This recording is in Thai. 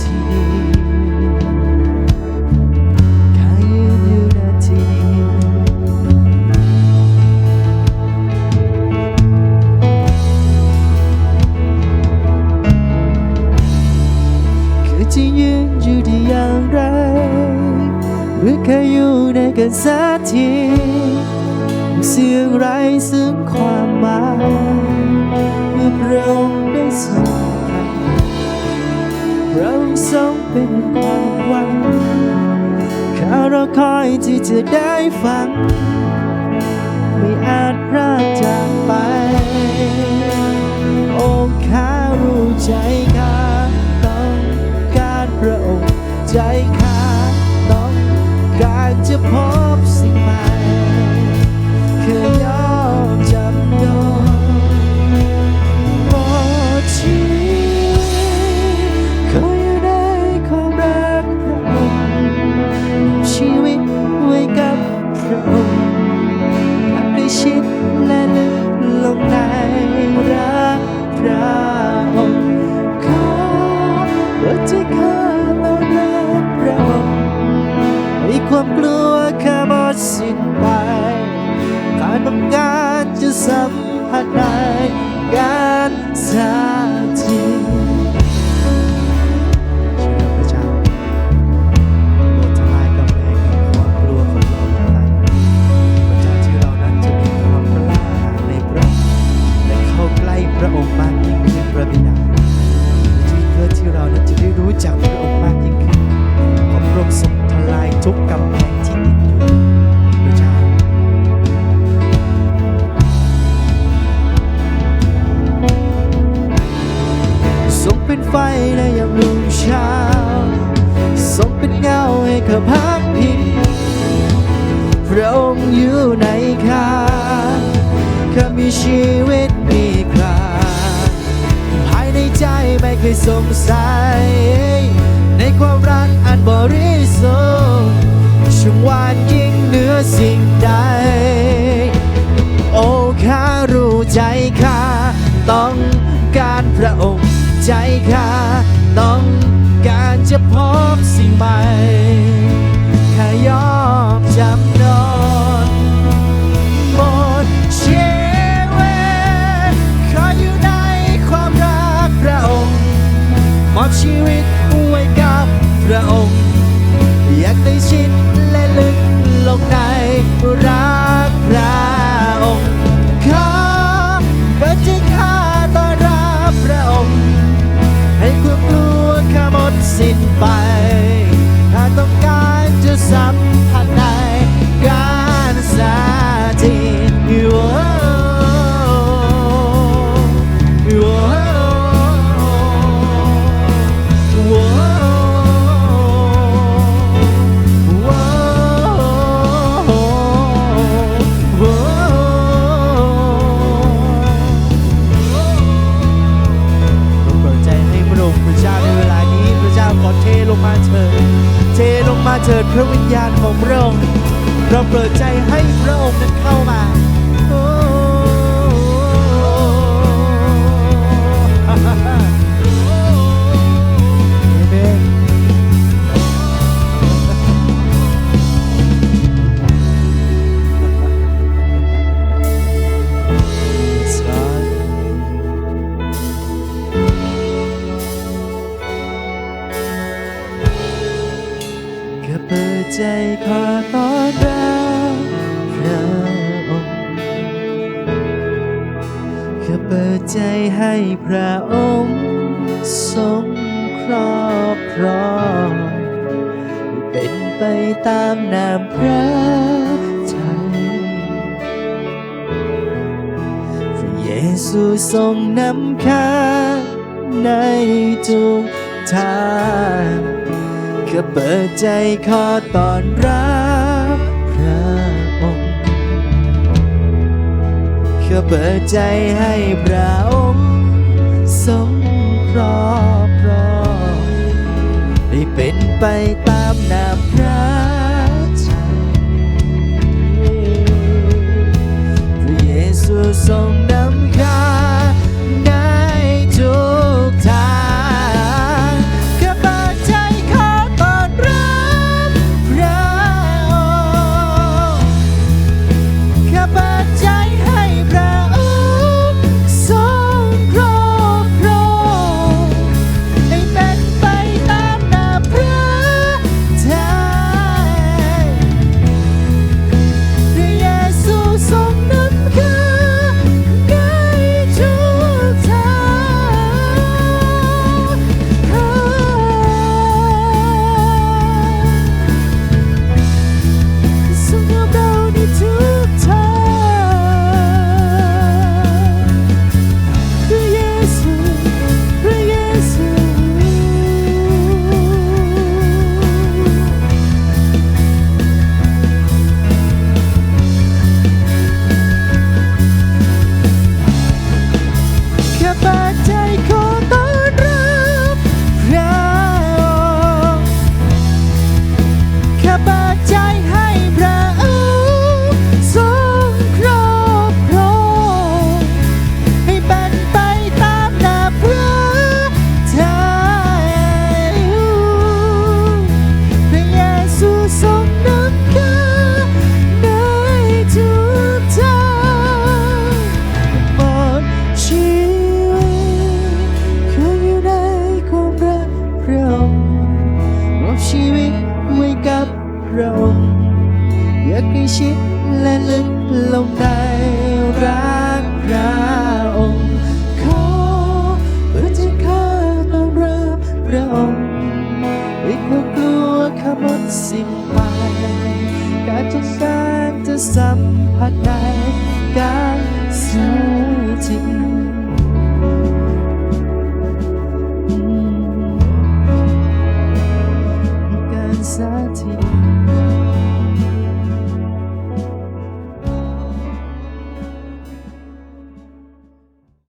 ที่นี้แค่ยืนอยู่ณที่นี้คือจะยืนอยู่ได้อย่างไร หรือแค่อยู่ในกันสักทีเสียงไร้ซึ่งความหมายเมื่อพระองค์ได้ทรงทำพระอง ค์ทรงเป็นความหวังข้ารอคอยที่จะได้ฟัง ไม่อาจพรากจากไป โอ้ข้ารู้ใจข้าต้องการพระองค์ใจ มผัส เงาให้ข้าพักพิงพระองค์อยู่ในข้าข้ามีชีวิตมีค่าภายในใจไม่เคยสงสัย ในความรักอันบริสุทธิ์ช่างหวานยิ่งเหนือสิ่งใด โอ้ข้ารู้ใจข้าต้องการพระองค์ใจข้าต้องการจะพบสิ่งใหม่ ยอมจำนนหมดชีวิตขออยู่ในความรักพระองค์มอบชีวิต เราเปิดใจให้พระองค์นั้นเข้ามาโอ้อาเมน Yes, God. ก็เปิดใจขอต้อนรับ ปิดใจให้พระองค์ทรงครอบครองเป็นไปตามนามพระทัยพระเยซูทรงนำข้าในทุกทางก็เปิดใจขอตอนรับ แค่เปิดใจให้พระองค์ทรงครอบครองได้เป็นไปตามนามพระชัยพระเยซูทรง เปิดใจให้พระองค์ทรงครบรองให้เป็นไปตามหนาพระทัยพระเยซูทรงนำกาในทุกทางหมดชีวิตขออยู่ในความรักพระองค์ of she wake up ระอยากให้ชิดและลึกลงในรักพระองค์ขอเพื่อจะข้าต้อนรับพระองค์ให้ความกลัวข้าหมดสิ้นไปการจะสร้างจะสัมผัสได้การสู้จริง